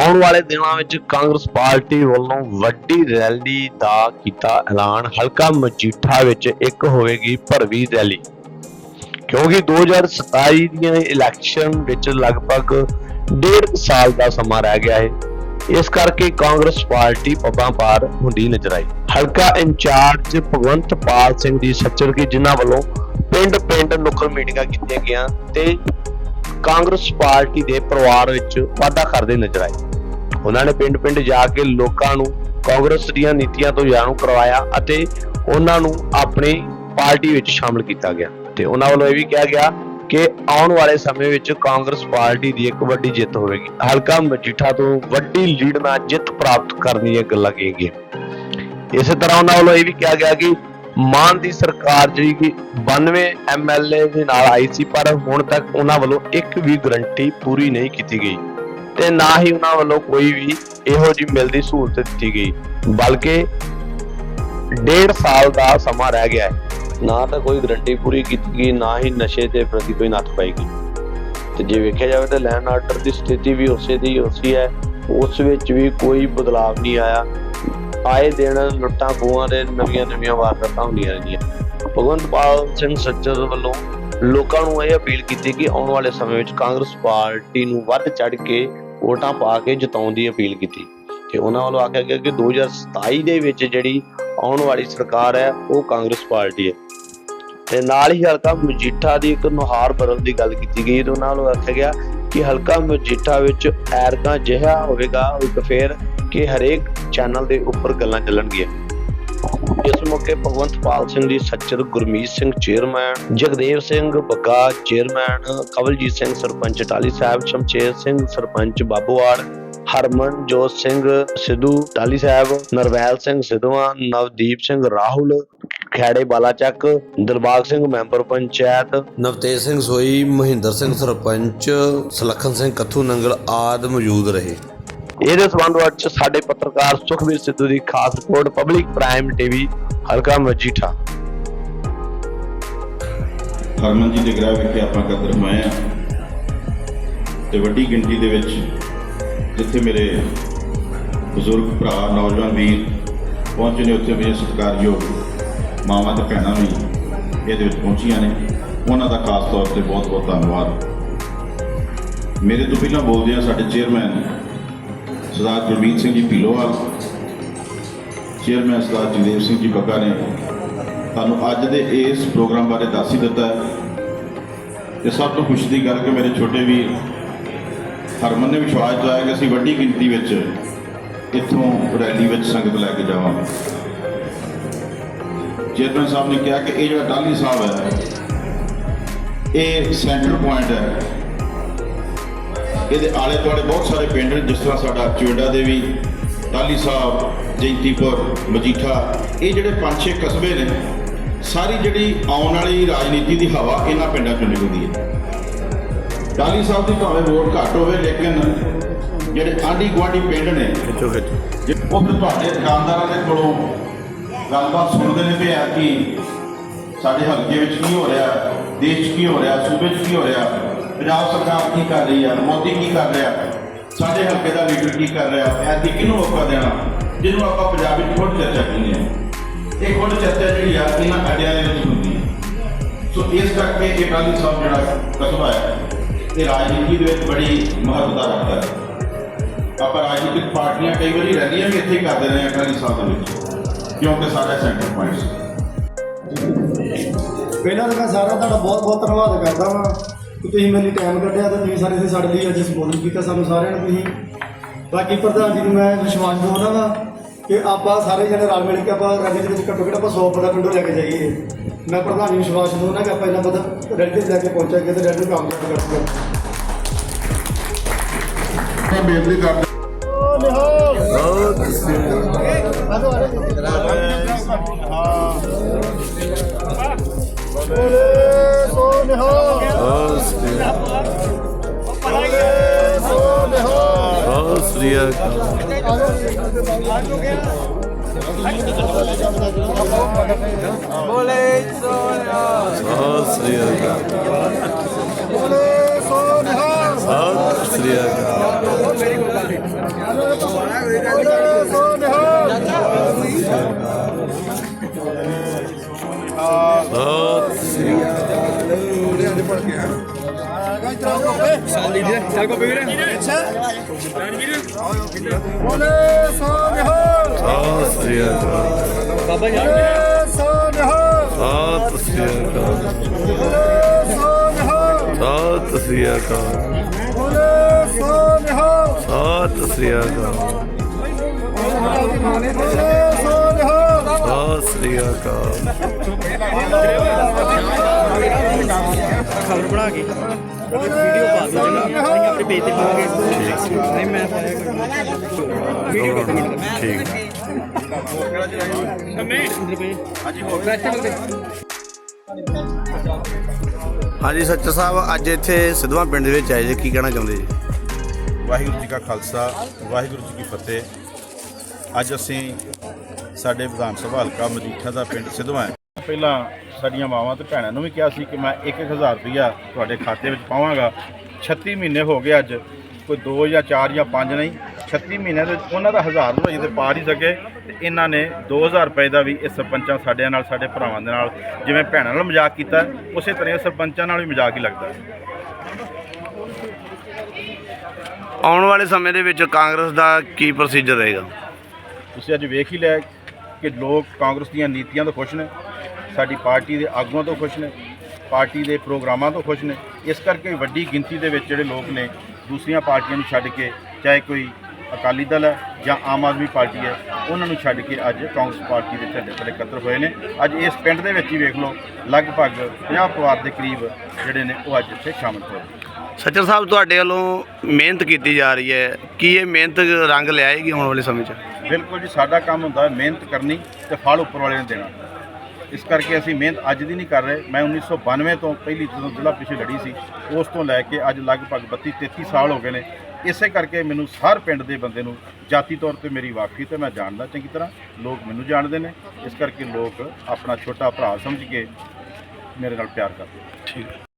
ਆਉਣ ਵਾਲੇ ਦਿਨਾਂ ਵਿੱਚ ਕਾਂਗਰਸ ਪਾਰਟੀ ਵੱਲੋਂ ਵੱਡੀ ਰੈਲੀ ਦਾ ਕੀਤਾ ਐਲਾਨ। ਹਲਕਾ ਮਜੀਠਾ ਵਿੱਚ ਇੱਕ ਹੋਵੇਗੀ ਭਰਵੀ ਰੈਲੀ। ਕਿਉਂਕਿ 2027 ਦੀਆਂ ਇਲੈਕਸ਼ਨ ਵਿੱਚ ਲਗਭਗ ਡੇਢ ਕੁ ਸਾਲ ਦਾ ਸਮਾਂ ਰਹਿ ਗਿਆ ਹੈ ਇਸ ਕਰਕੇ ਕਾਂਗਰਸ ਪਾਰਟੀ ਪੱਬਾਂ ਪਾਰ ਹੁੰਦੀ ਨਜ਼ਰ ਆਈ। ਹਲਕਾ ਇੰਚਾਰਜ ਭਗਵੰਤ ਪਾਲ ਸਿੰਘ ਦੀ ਸੱਚਰ ਕੀ ਜਿਨ੍ਹਾਂ ਵੱਲੋਂ ਪਿੰਡ-ਪਿੰਡ ਨੁੱਕਰ ਮੀਟਿੰਗਾਂ ਕੀਤੀਆਂ ਗਈਆਂ ਤੇ ਕਾਂਗਰਸ ਪਾਰਟੀ ਦੇ ਪਰਿਵਾਰ ਵਿੱਚ ਵਾਧਾ ਕਰਦੇ ਨਜ਼ਰ ਆਏ। ਉਹਨਾਂ ਨੇ ਪਿੰਡ-ਪਿੰਡ ਜਾ ਕੇ ਲੋਕਾਂ ਨੂੰ ਕਾਂਗਰਸ ਦੀਆਂ ਨੀਤੀਆਂ ਤੋਂ ਜਾਣੂ ਕਰਵਾਇਆ ਅਤੇ ਉਹਨਾਂ ਨੂੰ ਆਪਣੀ ਪਾਰਟੀ ਵਿੱਚ ਸ਼ਾਮਲ ਕੀਤਾ ਗਿਆ। ਤੇ ਉਹਨਾਂ ਵੱਲੋਂ ਇਹ ਵੀ ਕਿਹਾ ਗਿਆ ਕਿ ਆਉਣ ਵਾਲੇ ਸਮੇਂ ਵਿੱਚ ਕਾਂਗਰਸ ਪਾਰਟੀ ਦੀ ਇੱਕ ਵੱਡੀ ਜਿੱਤ ਹੋਵੇਗੀ। ਹਲਕਾ ਮਜੀਠਾ ਤੋਂ ਵੱਡੀ ਲੀਡ ਨਾਲ ਜਿੱਤ ਪ੍ਰਾਪਤ ਕਰਨ ਦੀਆਂ ਗੱਲਾਂ ਕਹੀਆਂ ਗਈਆਂ। ਇਸੇ ਤਰ੍ਹਾਂ ਉਹਨਾਂ ਵੱਲੋਂ ਇਹ ਵੀ ਕਿਹਾ ਗਿਆ ਕਿ ਮਾਨ ਦੀ ਸਰਕਾਰ ਜਿਹੜੀ ਕਿ 92 ਐਮਐਲਏ ਦੇ ਨਾਲ ਆਈ ਸੀ, ਪਰ ਹੁਣ ਤੱਕ ਉਹਨਾਂ ਵੱਲੋਂ ਇੱਕ ਵੀ ਗਰੰਟੀ ਪੂਰੀ ਨਹੀਂ ਕੀਤੀ ਗਈ। ਤੇ ਨਾ ਹੀ ਉਹਨਾਂ ਵੱਲੋਂ ਕੋਈ ਵੀ ਇਹੋ ਜਿਹੀ ਮਿਲਦੀ ਸਹੂਲਤ ਦਿੱਤੀ ਗਈ। ਬਲਕਿ ਡੇਢ ਸਾਲ ਦਾ ਸਮਾਂ ਰਹਿ ਗਿਆ ਹੈ। ਨਾ ਤਾਂ ਕੋਈ ਗਰੰਟੀ ਪੂਰੀ ਕੀਤੀ ਗਈ, ਨਾ ਹੀ ਨਸ਼ੇ ਦੇ ਪ੍ਰਤੀ ਕੋਈ ਨੱਥ ਪਾਈ ਗਈ ਤੇ ਜੇ ਵੇਖਿਆ ਜਾਵੇ ਤਾਂ ਲੈਂਡ ਆਰਡਰ ਦੀ ਸਥਿਤੀ ਵੀ ਉਸੇ ਦੀ ਉਸੇ ਹੈ। ਉਸ ਵਿੱਚ ਵੀ ਕੋਈ ਬਦਲਾਅ ਨਹੀਂ ਆਇਆ। ਆਏ ਦਿਨ ਲੁੱਟਾਂ ਖੋਹਾਂ ਦੇ ਨਵੀਆਂ ਨਵੀਆਂ ਵਾਰਦਾਤਾਂ ਹੁੰਦੀਆਂ ਰਹਿੰਦੀਆਂ ਭਗਵੰਤ ਪਾਲ ਸਿੰਘ ਸੱਚਰ ਵੱਲੋਂ ਲੋਕਾਂ ਨੂੰ ਇਹ ਅਪੀਲ ਕੀਤੀ ਕਿ ਆਉਣ ਵਾਲੇ ਸਮੇਂ ਵਿੱਚ ਕਾਂਗਰਸ ਪਾਰਟੀ ਨੂੰ ਵੱਧ ਚੜ ਕੇ ਵੋਟਾਂ ਪਾ ਕੇ ਜਿਤਾਉਣ ਦੀ ਅਪੀਲ ਕੀਤੀ। ਤੇ ਉਹਨਾਂ ਵੱਲੋਂ ਆਖਿਆ ਗਿਆ ਕਿ 2027 ਦੇ ਵਿੱਚ ਜਿਹੜੀ ਆਉਣ ਵਾਲੀ ਸਰਕਾਰ ਹੈ, ਉਹ ਕਾਂਗਰਸ ਪਾਰਟੀ ਹੈ। ਤੇ ਨਾਲ ਹੀ ਹਲਕਾ ਮਜੀਠਾ ਦੀ ਇੱਕ ਨੁਹਾਰ ਬਦਲ ਦੀ ਗੱਲ ਕੀਤੀ ਗਈ ਤੇ ਉਹਨਾਂ ਵੱਲੋਂ ਆਖਿਆ ਗਿਆ ਕਿ ਹਲਕਾ ਮਜੀਠਾ ਵਿੱਚ ਐਰਕਾ ਜਿਹਾ ਹੋਵੇਗਾ ਇੱਕ ਫੇਰ ਕਿ ਹਰੇਕ ਚੈਨਲ ਦੇ ਉੱਪਰ ਗੱਲਾਂ ਚੱਲਣਗੀਆਂ। ਇਸ ਮੌਕੇ Bhagwant Pal Singh ji Sachar Gurmeet Singh chairman, Jagdev Singh Bagga chairman, Kawaljit Singh sarpanch Tali Sahib, Shamsher Singh sarpanch Babuaar Harman Jot Singh Sidhu Tali Sahib, Narvail Singh Sidhwan Navdeep Singh Rahul Khaire Balachak, Dilbagh Singh member panchayat, Navtej Singh Soi, Mahinder Singh sarpanch, ਸਲੱਖਣ Singh Kathu Nangal ਆਦ ਮੌਜੂਦ ਰਹੇ। ਇਹਦੇ ਸੰਬੰਧ ਵਿੱਚ ਸਾਡੇ ਪੱਤਰਕਾਰ ਸੁਖਵੀਰ ਸਿੱਧੂ ਦੀ ਖਾਸ report, public prime TV, ਹਲਕਾ ਮਜੀਠਾ। ਹਰਮਨ ਜੀ ਦੇ ਗ੍ਰਹਿ ਵਿਖੇ ਆਪਾਂ ਕਦਰ ਮਾਏ ਤੇ ਵੱਡੀ ਗਿਣਤੀ ਦੇ ਵਿੱਚ ਜਿੱਥੇ ਮੇਰੇ ਬਜ਼ੁਰਗ ਭਰਾ, ਨੌਜਵਾਨ ਵੀਰ ਪਹੁੰਚੇ ਨੇ, ਉੱਥੇ ਮੇਰੇ ਸਤਿਕਾਰਯੋਗ ਮਾਵਾਂ ਤੇ ਭੈਣਾਂ ਵੀ ਇਹਦੇ ਵਿੱਚ ਪਹੁੰਚੀਆਂ ਨੇ। ਉਹਨਾਂ ਦਾ ਖਾਸ ਤੌਰ ਤੇ ਬਹੁਤ ਬਹੁਤ ਧੰਨਵਾਦ। ਮੇਰੇ ਤੋਂ ਪਹਿਲਾਂ ਬੋਲਦੇ ਆ ਸਾਡੇ ਚੇਅਰਮੈਨ ਸਰਦਾਰ ਗੁਰਮੀਤ ਸਿੰਘ ਜੀ ਭੀਲੋਵਾਲ ਚੇਅਰਮੈਨ ਸਰਦਾਰ ਜਗਦੇਵ ਸਿੰਘ ਜੀ ਬੱਗਾ ਨੇ ਤੁਹਾਨੂੰ ਅੱਜ ਦੇ ਇਸ ਪ੍ਰੋਗਰਾਮ ਬਾਰੇ ਦੱਸ ਹੀ ਦਿੱਤਾ ਹੈ। ਤੇ ਸਭ ਤੋਂ ਖੁਸ਼ੀ ਦੀ ਗੱਲ ਕਿ ਮੇਰੇ ਛੋਟੇ ਵੀਰ ਹਰਮਨ ਨੇ ਵਿਸ਼ਵਾਸ ਜਤਾਇਆ ਕਿ ਅਸੀਂ ਵੱਡੀ ਗਿਣਤੀ ਵਿੱਚ ਇੱਥੋਂ ਰੈਲੀ ਵਿੱਚ ਸੰਗਤ ਲੈ ਕੇ ਜਾਵਾਂਗੇ। ਚੇਅਰਮੈਨ ਸਾਹਿਬ ਨੇ ਕਿਹਾ ਕਿ ਇਹ ਜਿਹੜਾ ਟਾਲੀ ਸਾਹਿਬ ਹੈ, ਇਹ ਸੈਂਟਰ ਪੁਆਇੰਟ ਹੈ। ਇਹਦੇ ਆਲੇ ਦੁਆਲੇ ਬਹੁਤ ਸਾਰੇ ਪਿੰਡ ਨੇ ਜਿਸ ਤਰ੍ਹਾਂ ਸਾਡਾ ਚੁੰਡਾ ਦੇਵੀ ਟਾਲੀ ਸਾਹਿਬ ਜੈਂਤੀਪੁਰ ਮਜੀਠਾ ਇਹ ਜਿਹੜੇ ਪੰਜ ਛੇ ਕਸਬੇ ਨੇ ਸਾਰੀ ਜਿਹੜੀ ਆਉਣ ਵਾਲੀ ਰਾਜਨੀਤੀ ਦੀ ਹਵਾ ਇਹਨਾਂ ਪਿੰਡਾਂ ਚੋਂ ਨਿਕਲਦੀ ਹੈ। ਟਾਲੀ ਸਾਹਿਬ ਦੀ ਭਾਵੇਂ ਵੋਟ ਘੱਟ ਹੋਵੇ ਲੇਕਿਨ ਜਿਹੜੇ ਆਂਢੀ ਗੁਆਂਢੀ ਪਿੰਡ ਨੇ ਜੇ ਉਹ ਫਿਰ ਤੁਹਾਡੇ ਦੁਕਾਨਦਾਰਾਂ ਦੇ ਕੋਲੋਂ ਗੱਲਬਾਤ ਸੁਣਦੇ ਨੇ ਵੀ ਆ ਕਿ ਸਾਡੇ ਹਲਕੇ ਵਿੱਚ ਕੀ ਹੋ ਰਿਹਾ ਦੇਸ਼ ਕੀ ਹੋ ਰਿਹਾ ਸੂਬੇ 'ਚ ਕੀ ਹੋ ਰਿਹਾ ਪੰਜਾਬ ਸਰਕਾਰ ਕੀ ਕਰ ਰਹੀ ਹੈ ਮੋਦੀ ਕੀ ਕਰ ਰਿਹਾ? ਸਾਡੇ ਹਲਕੇ ਦਾ ਲੀਡਰ ਕੀ ਕਰ ਰਿਹਾ? ਐਸੀ ਕਿਹਨੂੰ ਮੌਕਾ ਦੇਣਾ? ਜਿਹਨੂੰ ਆਪਾਂ ਪੰਜਾਬੀ ਵਿੱਚ ਖੁਦ ਚਰਚਾ ਕਹਿੰਦੇ ਹਾਂ ਇਹ ਖੁਦ ਚਰਚਾ ਜਿਹੜੀ ਆ, ਇਹਨਾਂ ਅੱਡਿਆਂ ਦੇ ਵਿੱਚ ਹੁੰਦੀ ਹੈ ਸੋ ਇਸ ਕਰਕੇ ਇਹ ਟਾਲੀ ਸਾਹਿਬ ਜਿਹੜਾ ਕਸਬਾ ਹੈ ਇਹ ਰਾਜਨੀਤੀ ਦੇ ਵਿੱਚ ਬੜੀ ਮਹੱਤਤਾ ਰੱਖਦਾ ਹੈ ਆਪਾਂ ਰਾਜਨੀਤਿਕ ਪਾਰਟੀਆਂ ਕਈ ਵਾਰੀ ਰੈਲੀਆਂ ਵੀ ਇੱਥੇ ਕਰਦੇ ਰਹੇ ਆ ਟਾਲੀ ਸਾਹਿਬ ਦੇ ਵਿੱਚ, ਕਿਉਂਕਿ ਸਾਡਾ ਸੈਂਟਰ ਪੁਆਇੰਟ ਸੀ। ਪਹਿਲਾਂ ਤਾਂ ਮੈਂ ਸਾਰਾ ਤੁਹਾਡਾ ਬਹੁਤ ਬਹੁਤ ਧੰਨਵਾਦ ਕਰਦਾ ਵਾਂ। ਕਿ ਤੁਸੀਂ ਮੇਰੇ ਲਈ ਟਾਈਮ ਕੱਢਿਆ ਤਾਂ ਤੁਸੀਂ ਸਾਰੇ ਸਾਡੇ ਲਈ ਅੱਜ ਸਪੋਰਟ ਕੀਤਾ ਸਾਨੂੰ ਸਾਰਿਆਂ ਨੂੰ ਤੁਸੀਂ। ਬਾਕੀ ਪ੍ਰਧਾਨ ਜੀ ਨੂੰ ਮੈਂ ਵਿਸ਼ਵਾਸ ਦਿਵਾਉਣਾ ਵਾ ਕਿ ਆਪਾਂ ਸਾਰੇ ਜਣੇ ਰਲ ਮਿਲ ਕੇ ਆਪਾਂ ਰੈਲੀ ਦੇ ਵਿੱਚ ਘੱਟੋ ਘੱਟ ਆਪਾਂ 100 ਬੰਦਾ ਪਿੰਡੋਂ ਲੈ ਕੇ ਜਾਈਏ। ਮੈਂ ਪ੍ਰਧਾਨ ਜੀ ਨੂੰ ਵਿਸ਼ਵਾਸ ਦਿਵਾਉਣਾ ਕਿ ਆਪਾਂ ਇਹਨਾਂ ਬੰਦਾ ਰੈਲੀ ਤੇ ਲੈ ਕੇ ਪਹੁੰਚਾਂਗੇ ਤੇ ਰੈਡੀ ਨੂੰ ਕਾਮਯਾਬ ਕਰਾਂਗੇ ਮੈਂ ਬੇਨਤੀ ਕਰਦਾ ਹਾਂ। ਸੋਨੇ ਹੋ ਬਹੁਤ ਸ੍ਰੀਆ ਬੋਲੇ ਸੋਨਿਹਾ ਬਹੁਤ ਸ੍ਰੀਆ ਬੋਲੇ ਸੋਨਿਹਾ ਬਹੁਤ ਸ੍ਰੀਆ ਬੋਲੇ ਸੋਨਿਹਾ ਬਹੁਤ ਸ੍ਰੀਆ ਸਤਿ ਸ੍ਰੀ ਅਕਾਲ। ਬਾਬਾ ਜੀ ਸਤਿ ਸ੍ਰੀ ਅਕਾਲ ਸਤਿ ਸ੍ਰੀ ਅਕਾਲ ਸਤਿ ਸ੍ਰੀ ਅਕਾਲ ਸਤਿ ਸ੍ਰੀ ਅਕਾਲ ਖਬਰ ਬਣਾ ਕੇ ਵੀਡੀਓ ਪਾ ਦਿਓ ਅਸੀਂ ਆਪਣੇ ਪੇਜ ਤੇ ਪਾਵਾਂਗੇ ਨਹੀਂ ਮੈਂ ਪਾਇਆ ਠੀਕ। ਹਾਂਜੀ ਸੱਚਰ ਸਾਹਿਬ ਅੱਜ ਇੱਥੇ ਸਿੱਧਵਾਂ ਪਿੰਡ ਦੇ ਵਿੱਚ ਆਏ ਜੇ। ਕੀ ਕਹਿਣਾ ਚਾਹੁੰਦੇ ਜੀ? ਵਾਹਿਗੁਰੂ ਜੀ ਕਾ ਖਾਲਸਾ ਵਾਹਿਗੁਰੂ ਜੀ ਕੀ ਫਤਿਹ। ਅੱਜ ਅਸੀਂ ਸਾਡੇ ਵਿਧਾਨ ਸਭਾ ਹਲਕਾ ਮਜੀਠਾ ਦਾ ਪਿੰਡ ਸਿੱਧਵਾਂ ਹੈ ਪਹਿਲਾਂ ਸਾਡੀਆਂ ਮਾਵਾਂ ਤੇ ਭੈਣਾਂ ਨੂੰ ਵੀ ਕਿਹਾ ਸੀ ਕਿ ਮੈਂ 1000 ਰੁਪਇਆ ਤੁਹਾਡੇ ਖਾਤੇ ਵਿੱਚ ਪਾਵਾਂਗਾ। 36 ਮਹੀਨੇ ਹੋ ਗਏ ਅੱਜ ਕੋਈ 2 ਜਾਂ 4 ਜਾਂ 5 ਨਹੀਂ 36 ਮਹੀਨਿਆਂ ਦੇ ਉਹਨਾਂ ਦਾ 1000 ਰੁਪਏ ਤੇ ਪਾ ਨਹੀਂ ਸਕੇ ਤੇ ਇਹਨਾਂ ਨੇ 2000 ਰੁਪਏ ਦਾ ਵੀ ਇਹ ਸਰਪੰਚਾਂ ਸਾਡਿਆਂ ਨਾਲ ਸਾਡੇ ਭਰਾਵਾਂ ਦੇ ਨਾਲ ਜਿਵੇਂ ਭੈਣਾਂ ਨਾਲ ਮਜ਼ਾਕ ਕੀਤਾ ਉਸੇ ਤਰ੍ਹਾਂ ਸਰਪੰਚਾਂ ਨਾਲ ਵੀ ਮਜ਼ਾਕ ਹੀ ਲੱਗਦਾ। ਆਉਣ ਵਾਲੇ ਸਮੇਂ ਦੇ ਵਿੱਚ ਕਾਂਗਰਸ ਦਾ ਕੀ ਪ੍ਰੋਸੀਜਰ ਰਹੇਗਾ? ਤੁਸੀਂ ਅੱਜ ਵੇਖ ਹੀ ਲਿਆ ਕਿ ਲੋਕ ਕਾਂਗਰਸ ਦੀਆਂ ਨੀਤੀਆਂ ਤੋਂ ਖੁਸ਼ ਨੇ। ਸਾਡੀ ਪਾਰਟੀ ਦੇ ਆਗੂਆਂ ਤੋਂ ਖੁਸ਼ ਨੇ ਪਾਰਟੀ ਦੇ ਪ੍ਰੋਗਰਾਮਾਂ ਤੋਂ ਖੁਸ਼ ਨੇ। ਇਸ ਕਰਕੇ ਵੱਡੀ ਗਿਣਤੀ ਦੇ ਵਿੱਚ ਜਿਹੜੇ ਲੋਕ ਨੇ ਦੂਸਰੀਆਂ ਪਾਰਟੀਆਂ ਨੂੰ ਛੱਡ ਕੇ ਚਾਹੇ ਕੋਈ ਅਕਾਲੀ ਦਲ ਹੈ ਜਾਂ ਆਮ ਆਦਮੀ ਪਾਰਟੀ ਹੈ ਉਹਨਾਂ ਨੂੰ ਛੱਡ ਕੇ ਅੱਜ ਕਾਂਗਰਸ ਪਾਰਟੀ ਦੇ ਝੰਡੇ ਥੱਲੇ ਇਕੱਤਰ ਹੋਏ ਨੇ। ਅੱਜ ਇਸ ਪਿੰਡ ਦੇ ਵਿੱਚ ਹੀ ਵੇਖ ਲਓ ਲਗਭਗ 50 ਪਰਿਵਾਰ ਦੇ ਕਰੀਬ ਜਿਹੜੇ ਨੇ ਉਹ ਅੱਜ ਇੱਥੇ ਸ਼ਾਮਲ ਹੋਏ ਸੱਚਰ ਸਾਹਿਬ ਤੁਹਾਡੇ ਵੱਲੋਂ ਮਿਹਨਤ ਕੀਤੀ ਜਾ ਰਹੀ ਹੈ। ਕੀ ਇਹ ਮਿਹਨਤ ਰੰਗ ਲਿਆਏਗੀ ਆਉਣ ਵਾਲੇ ਸਮੇਂ 'ਚ? ਬਿਲਕੁਲ ਜੀ ਸਾਡਾ ਕੰਮ ਹੁੰਦਾ ਹੈ ਮਿਹਨਤ ਕਰਨੀ ਤੇ ਫਲ ਉੱਪਰ ਵਾਲੇ ਨੂੰ ਦੇਣਾ। ਇਸ ਕਰਕੇ ਅਸੀਂ ਮਿਹਨਤ ਅੱਜ ਦੀ ਨਹੀਂ ਕਰ ਰਹੇ। ਮੈਂ 1992 ਤੋਂ ਪਹਿਲੀ ਜਦੋਂ ਜ਼ਿਲ੍ਹਾ ਪਿਛੇ ਲੜੀ ਸੀ, ਉਸ ਤੋਂ ਲੈ ਕੇ ਅੱਜ ਲਗਭਗ 32 33 ਸਾਲ ਹੋ ਗਏ ਨੇ। ਇਸੇ ਕਰਕੇ ਮੈਨੂੰ ਹਰ ਪਿੰਡ ਦੇ ਬੰਦੇ ਨੂੰ ਜਾਤੀ ਤੌਰ ਤੇ ਮੇਰੀ ਵਾਕਫੀ ਤੇ ਮੈਂ ਜਾਣਦਾ ਚੰਗੀ ਤਰ੍ਹਾਂ। ਲੋਕ ਮੈਨੂੰ ਜਾਣਦੇ ਨੇ। ਇਸ ਕਰਕੇ ਲੋਕ ਆਪਣਾ ਛੋਟਾ ਭਰਾ ਸਮਝ ਕੇ ਮੇਰੇ ਨਾਲ ਪਿਆਰ ਕਰਦੇ ਠੀਕ।